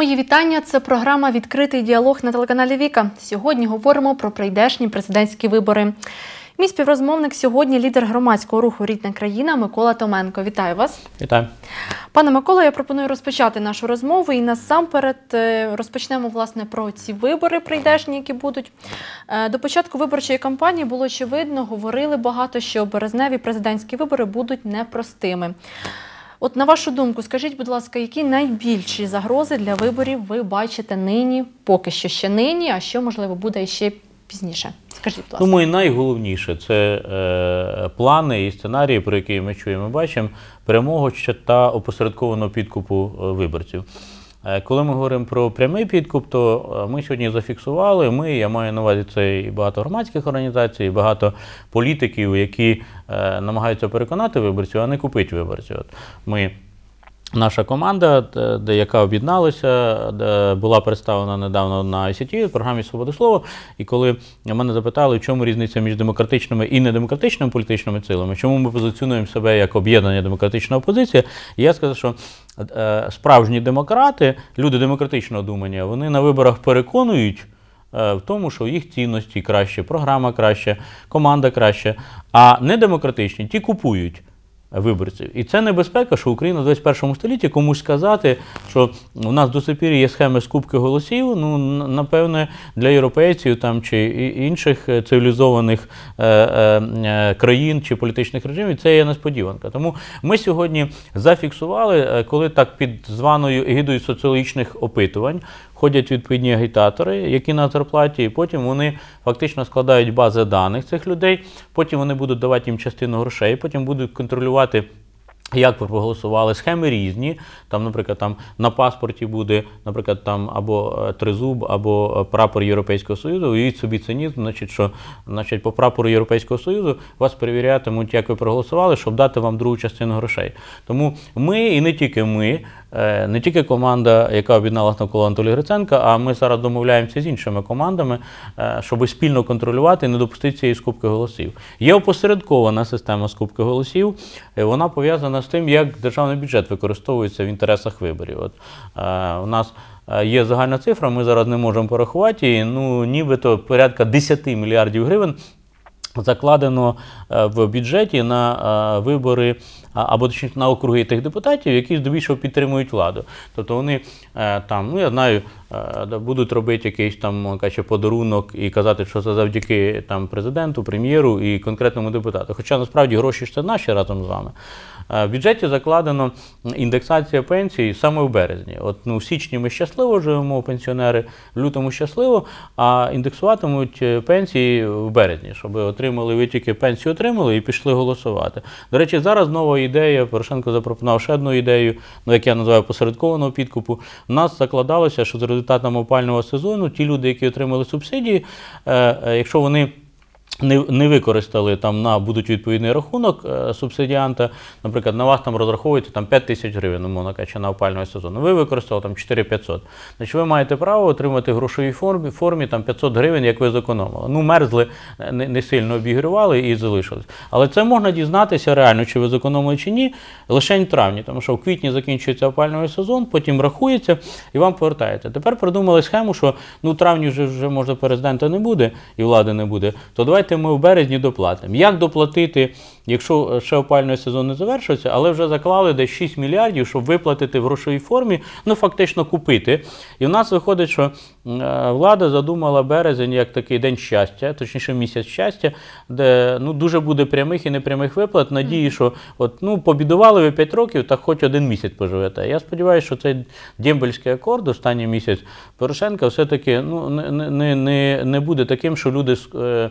Мої вітання. Це програма Відкритий діалог на телеканалі Віка. Сьогодні говоримо про прийдешні президентські вибори. Мій співрозмовник сьогодні лідер громадського руху Рідна країна Микола Томенко. Вітаю вас. Вітаю. Пане Микола, я пропоную розпочати нашу розмову і насамперед е, розпочнемо власне про ці вибори прийдешні, які будуть. Е, До початку виборчої кампанії було очевидно, говорили багато, що березневі президентські вибори будуть непростими. От на вашу думку, скажіть, будь ласка, які найбільші загрози для виборів ви бачите нині, поки що ще нині, а що можливо буде ще пізніше? Скажіть, будь ласка. Думаю, найголовніше це е, плани і сценарії, про які ми чуємо, бачимо, перемогу та опосередкованого підкупу е, виборців. Е, Коли ми говоримо про прямий підкуп, то е, ми сьогодні зафіксували. Ми, я маю на увазі це і багато громадських організацій, і багато політиків, які е, намагаються переконати виборців, а не купити виборців. От ми Наша команда, де- яка об'єдналася, була представлена недавно на ICT, програмі Свобода слова. І коли мене запитали, в чому різниця між демократичними і недемократичними політичними силами, чому ми позиціонуємо себе як об'єднання демократична опозиція, я сказав, що е, справжні демократи, люди демократичного думання, вони на виборах переконують. е, В тому, що їх цінності краще, програма краще, команда краще, а недемократичні ті купують виборців. І це небезпека, що Україна в 21 столітті комусь сказати, що у нас до сих пір є схеми скупки голосів. Ну, напевне, для європейців там чи інших цивілізованих е, е, е, країн чи політичних режимів це є несподіванка. Тому ми сьогодні зафіксували, е, коли так під званою егідою соціологічних опитувань ходять відповідні агітатори, які на зарплаті, і потім вони фактично складають бази даних цих людей. Потім вони будуть давати їм частину грошей, потім будуть контролювати. Як ви проголосували, схеми різні. Там, наприклад, там на паспорті буде, наприклад, там або е, тризуб, або е, прапор Європейського Союзу. Уявіть собі цинізм, значить, що значить, по прапору Європейського Союзу вас перевірятимуть, як ви проголосували, щоб дати вам другу частину грошей. Тому ми, і не тільки ми, не тільки команда, яка об'єдналася навколо Анатолія Гриценка, а ми зараз домовляємося з іншими командами, е, щоб спільно контролювати і не допустити цієї скупки голосів. Є опосередкована система скупки голосів. е, Вона пов'язана з тим, як державний бюджет використовується в інтересах виборів. От е, у нас е, є загальна цифра, ми зараз не можемо порахувати її. Ну, нібито порядка 10 мільярдів гривень закладено е, в бюджеті на е, вибори або точніше на округи тих депутатів, які здебільшого підтримують владу. Тобто вони е, там, ну я знаю, е, будуть робити якийсь там кажучи, подарунок і казати, що це завдяки там президенту, прем'єру і конкретному депутату. Хоча насправді гроші ж це наші разом з вами. Е, В бюджеті закладено індексація пенсій саме в березні. От ну, в січні ми щасливо живемо, пенсіонери, в лютому щасливо, а індексуватимуть пенсії в березні, щоб отримали ви тільки пенсію отримали і пішли голосувати. До речі, зараз нова ідея. Порошенко запропонував ще одну ідею, ну як я називаю посередкованого підкупу. У нас закладалося, що за результатами опального сезону ті люди, які отримали субсидії, е, е, якщо вони не, не використали там на будуть відповідний рахунок е, субсидіанта. Наприклад, на вас там розраховується там 5 тисяч гривень, умовно кажучи, на опального сезону. Ви використали там 4-500. Значить, ви маєте право отримати в грошовій формі, формі там 500 гривень, як ви зекономили. Ну, мерзли, не, не сильно обігрівали і залишились. Але це можна дізнатися реально, чи ви зекономили чи ні, лише в травні, тому що в квітні закінчується опальний сезон, потім рахується і вам повертається. Тепер придумали схему, що ну травні вже, вже може президента не буде і влади не буде, то давайте ми в березні доплатимо. Як доплатити, якщо ще опальний сезон не завершився, але вже заклали десь 6 мільярдів, щоб виплатити в грошовій формі, ну фактично купити. І в нас виходить, що е, влада задумала березень як такий день щастя, точніше місяць щастя, де ну дуже буде прямих і непрямих виплат. Надії, що от ну побідували ви 5 років, так хоч один місяць поживете. Я сподіваюся, що цей дембельський акорд останній місяць Порошенка все-таки ну не, не, не, не буде таким, що люди е,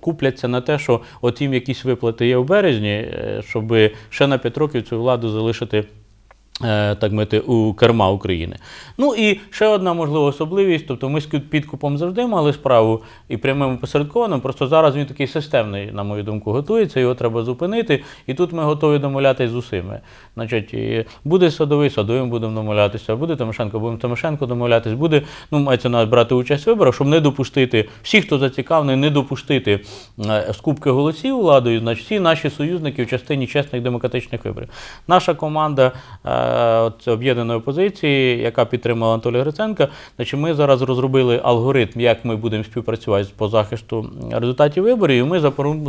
купляться на те, що от їм якісь виплати є в березні, е, щоб ще на 5 років цю владу залишити. Е, Так мити у керма України. Ну і ще одна можлива особливість. Тобто ми з підкупом завжди мали справу і прямим посередкованим. Просто зараз він такий системний, на мою думку, готується. Його треба зупинити. І тут ми готові домовлятися з усіми. Значить, буде садовий, садовим будемо домовлятися, буде Тимошенко, будемо Тимошенко домовлятись, буде, ну, мається на брати участь в виборах, щоб не допустити, всі, хто зацікавлений, не допустити е, скупки голосів владою, значить всі наші союзники в частині чесних демократичних виборів. Наша команда е, от об'єднаної опозиції, яка підтримала Анатолія Гриценка, значить ми зараз розробили алгоритм, як ми будемо співпрацювати по захисту результатів виборів, і ми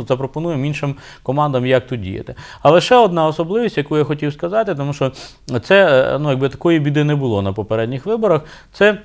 запропонуємо іншим командам, як тут діяти. Але ще одна особливість, яку я хотів сказати, тому що це е, ну, якби такої біди не було на попередніх виборах. Це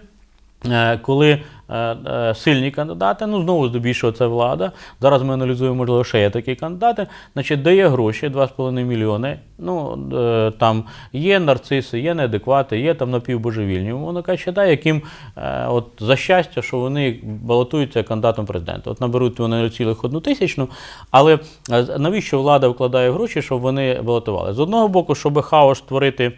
коли е, е, сильні кандидати, ну знову здебільшого це влада. Зараз ми аналізуємо, можливо, ще є такі кандидати, значить, дає гроші 2,5 мільйони. Ну е, там є нарциси, є неадеквати, є там напівбожевільні, умовно кажучи, да, яким е, от за щастя, що вони балотуються кандидатом президента. От наберуть вони цілих одну тисячну, але е, навіщо влада вкладає гроші, щоб вони балотували? З одного боку, щоб хаос створити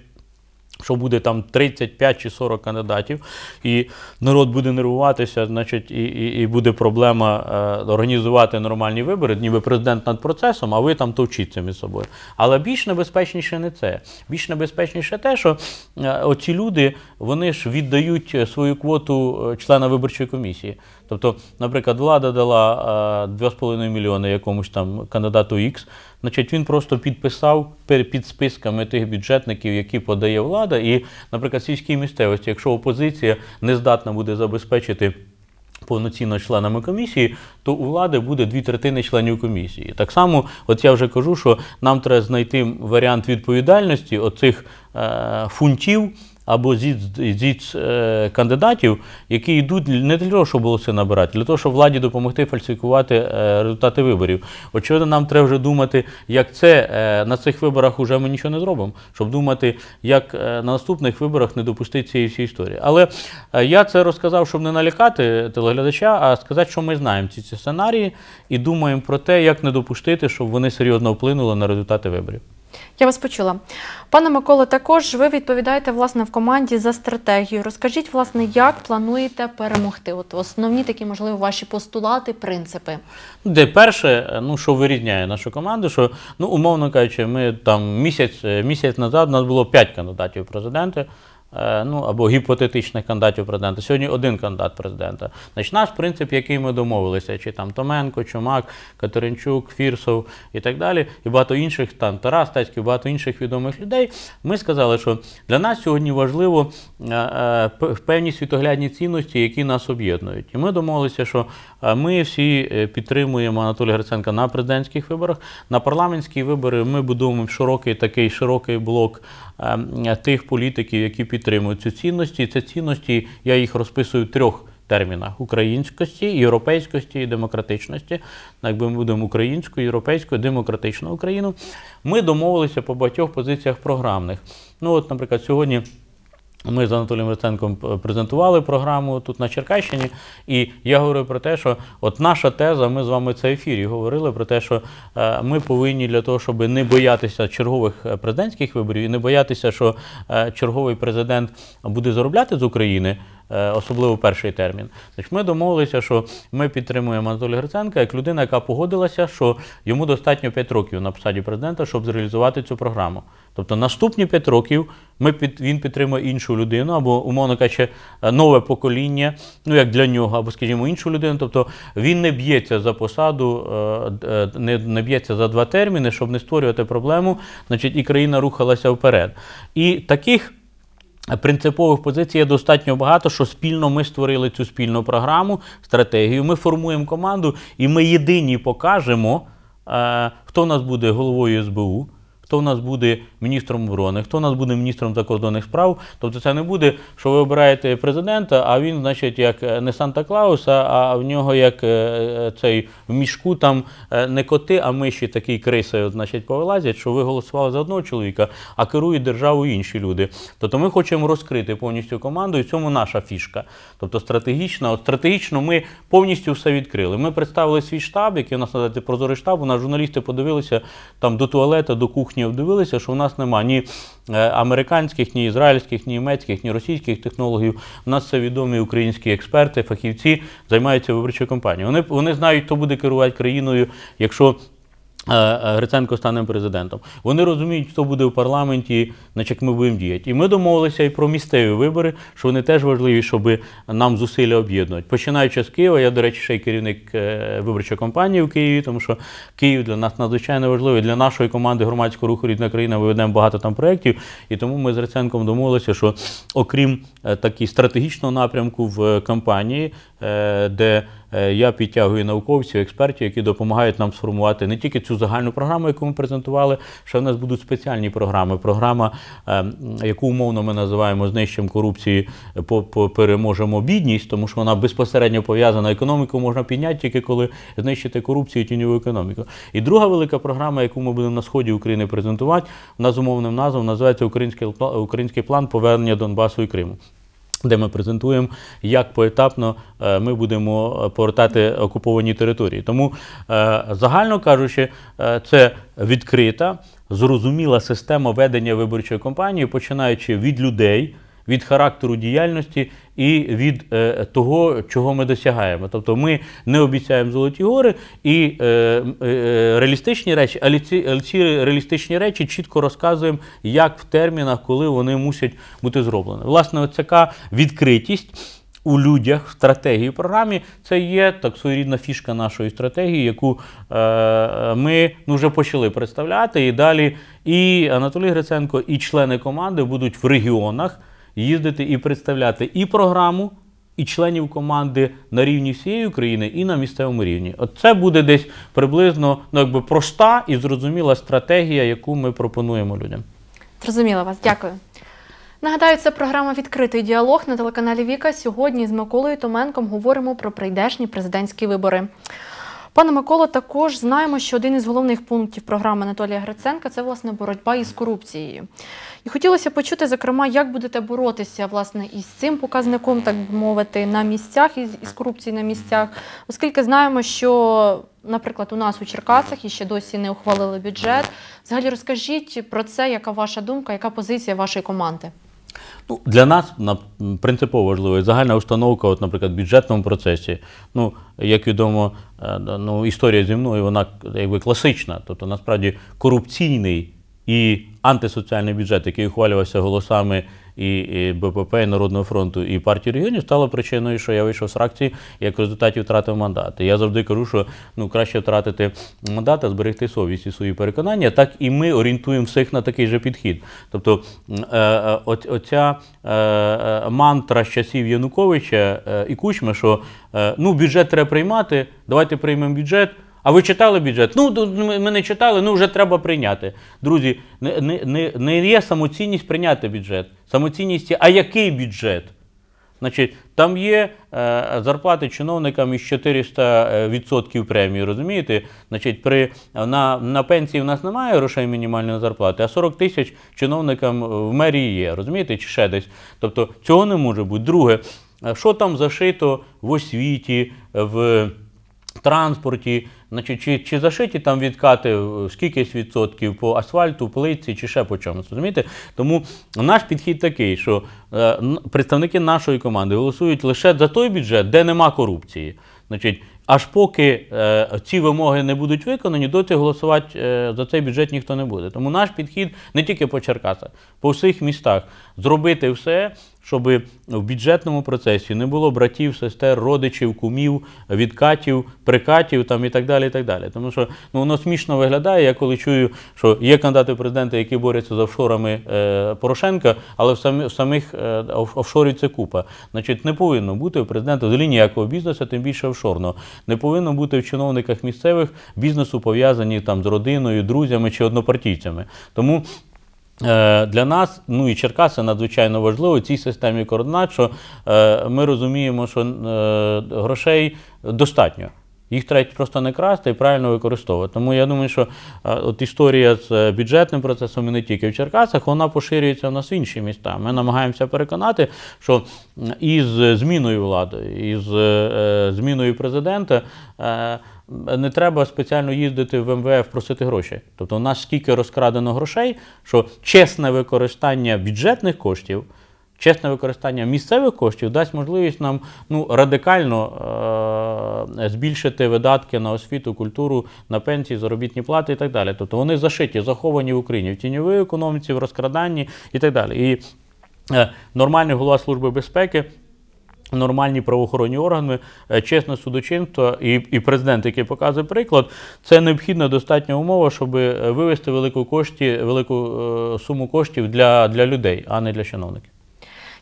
що буде там 35 чи 40 кандидатів, і народ буде нервуватися, значить, і, і, і буде проблема е, організувати нормальні вибори, ніби президент над процесом, а ви там товчіться між собою. Але більш небезпечніше не це. Більш небезпечніше те, що е, оці люди вони ж віддають свою квоту е, члена виборчої комісії. Тобто, наприклад, влада дала е, 2,5 мільйони якомусь там кандидату X, значить він просто підписав під списками тих бюджетників, які подає влада, і, наприклад, сільській місцевості, якщо опозиція не здатна буде забезпечити. Повноцінно членами комісії, то у влади буде дві третини членів комісії. Так само, от я вже кажу, що нам треба знайти варіант відповідальності оцих е, фунтів або зіц, е, кандидатів, які йдуть не для того, щоб голоси набирати, для того, щоб владі допомогти фальсифікувати е, результати виборів. Очевидно, нам треба вже думати, як це е, на цих виборах вже ми нічого не зробимо, щоб думати, як на наступних виборах не допустити цієї всієї історії. Але я це розказав, щоб не налякати телеглядача, а сказати, що ми знаємо ці, ці сценарії і думаємо про те, як не допустити, щоб вони серйозно вплинули на результати виборів. Я вас почула. Пане Миколо, також ви відповідаєте власне в команді за стратегію. Розкажіть, власне, як плануєте перемогти? От основні такі, можливо, ваші постулати, принципи. Ну, Де перше, ну що вирізняє нашу команду, що ну умовно кажучи, ми там місяць, е, місяць назад у нас було 5 кандидатів в президенти. Е, Ну, або гіпотетичних кандидатів президента. Сьогодні один кандидат президента. Значить, наш принцип, який ми домовилися, чи там Томенко, Чумак, Катеринчук, Фірсов і так далі, і багато інших, там Тарас Тацький, багато інших відомих людей. Ми сказали, що для нас сьогодні важливо е, е, певні світоглядні цінності, які нас об'єднують. І ми домовилися, що ми всі е, підтримуємо Анатолія Гриценка на президентських виборах. На парламентські вибори ми будуємо широкий такий широкий блок е, тих політиків, які підтримують ці цінності. Ці цінності я їх розписую в трьох термінах: українськості, європейськості і демократичності. Якби ми будемо українською, європейською, демократичну Україну. Ми домовилися по багатьох позиціях програмних. Ну, от, наприклад, сьогодні. Ми з Анатолієм Гриценком е, презентували програму тут на Черкащині, і я говорю про те, що от наша теза, ми з вами цей ефірі говорили про те, що е, ми повинні для того, щоб не боятися чергових е, президентських виборів і не боятися, що черговий президент буде заробляти з України. Е, Особливо перший термін. Ми домовилися, що ми підтримуємо Анатолія Гриценка як людина, яка погодилася, що йому достатньо 5 років на посаді президента, щоб зреалізувати цю програму. Тобто наступні 5 років він підтримує іншу людину, або, умовно кажучи, е, нове покоління, ну як для нього, або, скажімо, іншу людину. Тобто він не б'ється за посаду, е, не, не б'ється за два терміни, щоб не створювати проблему, значить, і країна рухалася вперед. І таких. Принципових позицій є достатньо багато, що спільно ми створили цю спільну програму, стратегію. Ми формуємо команду, і ми єдині покажемо, е, хто у нас буде головою СБУ, хто в нас буде міністром оборони, хто в нас буде міністром закордонних справ. Тобто це не буде, що ви обираєте президента, а він, значить, як е, не Санта-Клаус, а- в нього як е, е, цей в мішку там не коти, а миші такий крисою, значить, повилазять, що ви голосували за одного чоловіка, а керують державою інші люди. Тобто ми хочемо розкрити повністю команду, і в цьому наша фішка. Тобто стратегічно, от стратегічно ми повністю все відкрили. Ми представили свій штаб, який у нас називається прозорий штаб. У нас журналісти подивилися там до туалета, до кухні обдивилися, що у нас нема ні е, американських, ні ізраїльських, ні німецьких, ні російських технологів. У нас це відомі українські експерти, фахівці займаються виборчою кампанією. Вони, вони знають, хто буде керувати країною, якщо Гриценко стане президентом. Вони розуміють, хто буде в парламенті, значить, ми будемо діяти. І ми домовилися і про місцеві вибори, що вони теж важливі, щоб нам зусилля об'єднувати. Починаючи з Києва, я, до речі, ще й керівник е, виборчої кампанії в Києві, тому що Київ для нас надзвичайно важливий. Для нашої команди громадського руху Рідна країна ми ведемо багато там проєктів. І тому ми з Гриценком домовилися, що окрім е, такі стратегічного напрямку в кампанії, е, де е, я підтягую науковців, експертів, які допомагають нам сформувати не тільки цю загальну програму, яку ми презентували, ще в нас будуть спеціальні програми. Програма, е, яку умовно ми називаємо знищенням корупції, переможемо бідність, тому що вона безпосередньо пов'язана. Економіку можна підняти тільки коли знищити корупцію і тіньову економіку. І друга велика програма, яку ми будемо на сході України презентувати, вона з умовним назвом називається Український план повернення Донбасу і Криму де ми презентуємо, як поетапно е, ми будемо е, повертати окуповані території. Тому, е, загально кажучи, це відкрита, зрозуміла система ведення виборчої кампанії, починаючи від людей. Від характеру діяльності і від е, того, чого ми досягаємо. Тобто ми не обіцяємо золоті гори і е, е, реалістичні речі, але ці, але ці реалістичні речі чітко розказуємо, як в термінах, коли вони мусять бути зроблені. Власне, от така відкритість. У людях в стратегії в програмі це є так своєрідна фішка нашої стратегії, яку е, ми ну, вже почали представляти. І далі і Анатолій Гриценко, і члени команди будуть в регіонах їздити і представляти і програму, і членів команди на рівні всієї України, і на місцевому рівні. От це буде десь приблизно ну, якби проста і зрозуміла стратегія, яку ми пропонуємо людям. Зрозуміла вас, дякую. Нагадаю, це програма Відкритий діалог на телеканалі Віка. Сьогодні з Миколою Томенком говоримо про прийдешні президентські вибори. Пане Миколо, також знаємо, що один із головних пунктів програми Анатолія Гриценка це власне боротьба із корупцією. І хотілося почути, зокрема, як будете боротися власне із цим показником, так би мовити, на місцях із, із корупцією на місцях, оскільки знаємо, що, наприклад, у нас у Черкасах і ще досі не ухвалили бюджет. Взагалі розкажіть про це, яка ваша думка, яка позиція вашої команди? Ну, для нас принципово важливо загальна установка, от, наприклад, в бюджетному процесі. Ну, як відомо, е, ну, історія зі мною вона якби класична. Тобто, насправді, корупційний і антисоціальний бюджет, який ухвалювався голосами і, БПП, і Народного фронту, і партії регіонів, стало причиною, що я вийшов з фракції як в результаті втратив мандат. Я завжди кажу, що ну, краще втратити мандат, а зберегти совість і свої переконання. Так і ми орієнтуємо всіх на такий же підхід. Тобто, е, е, оця е, е, мантра з часів Януковича е, і Кучми, що ну, бюджет треба приймати, давайте приймемо бюджет. А ви читали бюджет? Ну, ми не читали, ну вже треба прийняти. Друзі, не, не, не, є самоцінність прийняти бюджет. Самоцінність є, а який бюджет? Значить, там є е, зарплати чиновникам із 400% премії, розумієте? Значить, при, на, на пенсії в нас немає грошей мінімальної зарплати, а 40 тисяч чиновникам в мерії є, розумієте, чи ще десь. Тобто цього не може бути. Друге, е, що там зашито в освіті, в транспорті, значить, чи, чи зашиті там відкати е, скількись відсотків по асфальту, плитці чи ще по чомусь. Розумієте? Тому наш підхід такий, що е, представники нашої команди голосують лише за той бюджет, де нема корупції. Значить, аж поки е, ці вимоги не будуть виконані, доти голосувати е, за цей бюджет ніхто не буде. Тому наш підхід не тільки по Черкасах, по всіх містах зробити все, щоб в бюджетному процесі не було братів, сестер, родичів, кумів, відкатів, прикатів там і так далі. І так далі. Тому що ну, воно смішно виглядає. Я коли чую, що є кандидати в президенти, які борються з офшорами е, Порошенка, але в, самі, в самих е, офшорів це купа. Значить, не повинно бути у президента взагалі ніякого бізнесу, тим більше офшорного. Не повинно бути в чиновниках місцевих бізнесу пов'язані там з родиною, друзями чи однопартійцями. Тому Для нас, ну і Черкаси надзвичайно важливо цій системі координат, що е, ми розуміємо, що е, грошей достатньо. Їх треба просто не красти і правильно використовувати. Тому я думаю, що е, от історія з е, бюджетним процесом і не тільки в Черкасах, вона поширюється в нас в інші міста. Ми намагаємося переконати, що із зміною влади, із е, зміною президента. Не треба спеціально їздити в МВФ просити гроші. Тобто, у нас скільки розкрадено грошей, що чесне використання бюджетних коштів, чесне використання місцевих коштів дасть можливість нам ну, радикально е- збільшити видатки на освіту, культуру, на пенсії, заробітні плати і так далі. Тобто вони зашиті, заховані в Україні в тіньовій економіці, в розкраданні і так далі. І е, нормальний голова Служби безпеки. Нормальні правоохоронні органи, е, чесне судочинство і, і президент, який показує приклад, це необхідна достатня умова, щоб е, вивести велику кошті, велику е, суму коштів для, для людей, а не для чиновників.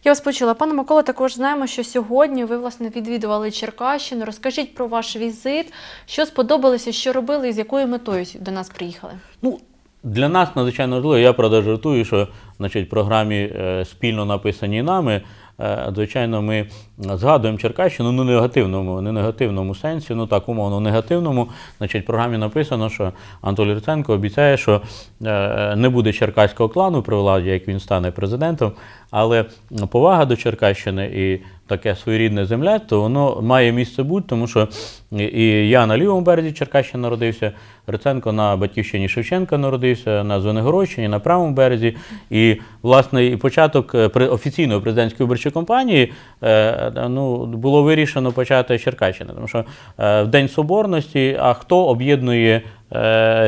Я вас почула. Пане Микола, також знаємо, що сьогодні ви власне відвідували Черкащину. Розкажіть про ваш візит, що сподобалося, що робили і з якою метою до нас приїхали. Ну, для нас надзвичайно важливо, я правда жартую, що значить, в програмі спільно написані нами. Е, Звичайно, ми згадуємо Черкащину ну, негативному, не негативному сенсі, ну так умовно негативному. Значить, в програмі написано, що Анатолій Риценко обіцяє, що е, не буде черкаського клану при владі, як він стане президентом, але повага до Черкащини і таке своєрідне земляцтво, воно має місце бути, тому що і- я на лівому березі Черкащини народився, Риценко на батьківщині Шевченка народився, на Звенигородщині, на правому березі. І, власне, і початок е, офіційної президентської виборчої кампанії е, ну, було вирішено почати Черкащини. Тому що е, в День Соборності, а хто об'єднує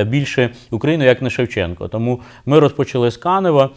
більше Україну, як не Шевченко? Тому ми розпочали з Канева.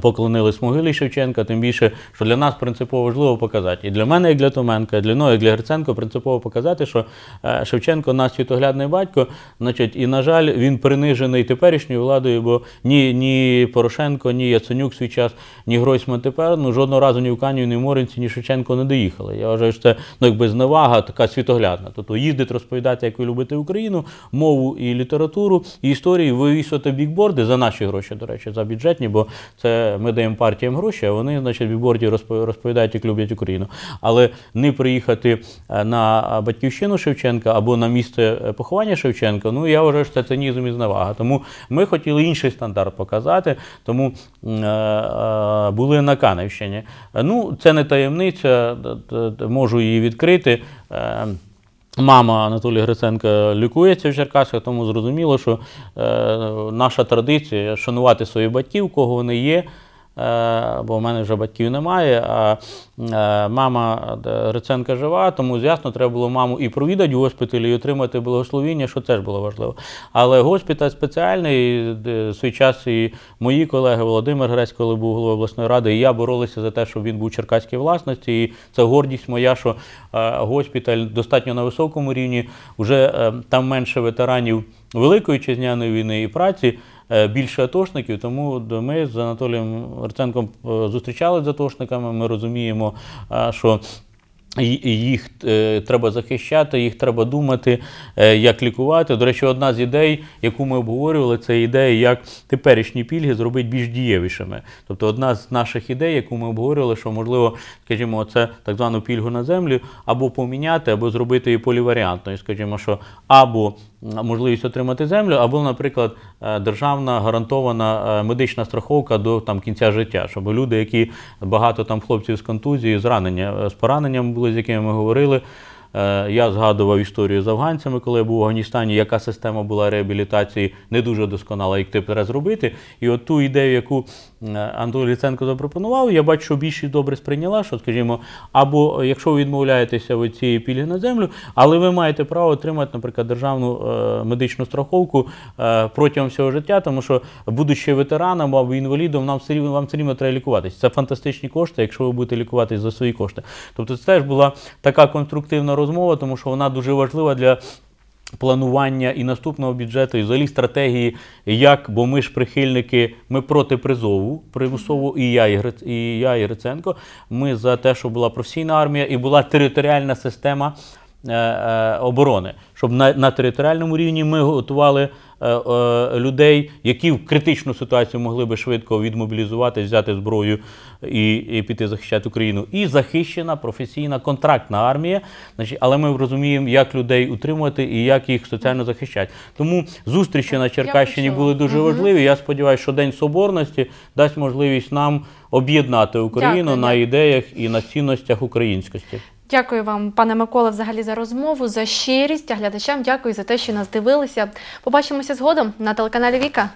Поклонились могилі Шевченка, тим більше, що для нас принципово важливо показати. І для мене, як для Томенка, і для мною, як для Гриценко, принципово показати, що е, Шевченко наш світоглядний батько, значить, і, на жаль, він принижений теперішньою владою, бо ні, ні Порошенко, ні Яценюк свій час, ні Гройсман тепер, ну, жодного разу ні в Канію, ні в Моринці, ні Шевченко не доїхали. Я вважаю, що це ну, якби зневага така світоглядна. Тобто їздить розповідати, як ви любите Україну, мову і літературу, і історію, вивісувати бікборди за наші гроші, до речі, за бюджетні, бо це ми даємо партіям гроші, а вони, значить, в бікборді розпо- розповідають, як люблять Україну. Але не приїхати е, на батьківщину Шевченка або на місце е, поховання Шевченка, ну я вважаю, що це цинізм і зневага. Тому ми хотіли інший стандарт показати, тому е, були на Каневщині. Ну, це не таємниця, можу її відкрити. Мама Анатолія Гриценка лікується в Черкасах, тому зрозуміло, що е, наша традиція шанувати своїх батьків, кого вони є. Е, бо в мене вже батьків немає, а е, мама е, жива, тому ясно, треба було маму і провідати в госпіталі, і отримати благословіння, що теж було важливо. Але госпіталь спеціальний, свій час і мої колеги Володимир Грець, коли був головою обласної ради, і я боролися за те, щоб він був черкаській власності. І це гордість моя, що госпіталь достатньо на високому рівні. Вже там менше ветеранів Великої вітчизняної війни і праці. Е, Більше атошників, тому ми з Анатолієм Арценком е, зустрічалися з атошниками. Ми розуміємо, що їх е, треба захищати, їх треба думати, як лікувати. До речі, одна з ідей, яку ми обговорювали, це ідея, як теперішні пільги зробити більш дієвішими. Тобто, одна з наших ідей, яку ми обговорювали, що можливо, скажімо, це так звану пільгу на землю, або поміняти, або зробити її поліваріантною. Скажімо, що або можливість отримати землю, або, наприклад, е, державна гарантована е, медична страховка до там кінця життя, щоб люди, які багато там хлопців з контузією, з ранення, е, з пораненням були, з якими ми говорили. Я згадував історію з афганцями, коли я був в Афганістані, яка система була реабілітації не дуже досконала, як ти треба зробити. І от ту ідею, яку Антон Ліценко запропонував, я бачу, що більшість добре сприйняла, що, скажімо, або е, якщо ви відмовляєтеся від цієї пільги на землю, але ви маєте право отримати, наприклад, державну е, медичну страховку е, протягом всього життя, тому що, будучи ветераном або інвалідом, нам все рівно вам все рівно треба лікуватися. Це фантастичні кошти, якщо ви будете лікуватись за свої кошти. Тобто це теж була така конструктивна розмова, тому що вона дуже важлива для. Планування і наступного бюджету, і взагалі стратегії, як, бо ми ж прихильники, ми проти призову примусово, і я, і, я, і Гриценко. Ми за те, щоб була професійна армія і була територіальна система е, е, оборони, щоб на, на територіальному рівні ми готували людей, які в критичну ситуацію могли би швидко відмобілізуватись, взяти зброю і, і піти захищати Україну. І захищена професійна контрактна армія. Значить, але ми розуміємо, як людей утримувати і як їх соціально захищати. Тому зустрічі на Черкащині були дуже важливі. Я сподіваюся, що День Соборності дасть можливість нам об'єднати Україну Дякую, на ідеях і на цінностях українськості. Дякую вам, пане Микола, взагалі за розмову, за щирість. А глядачам дякую за те, що нас дивилися. Побачимося згодом на телеканалі Віка.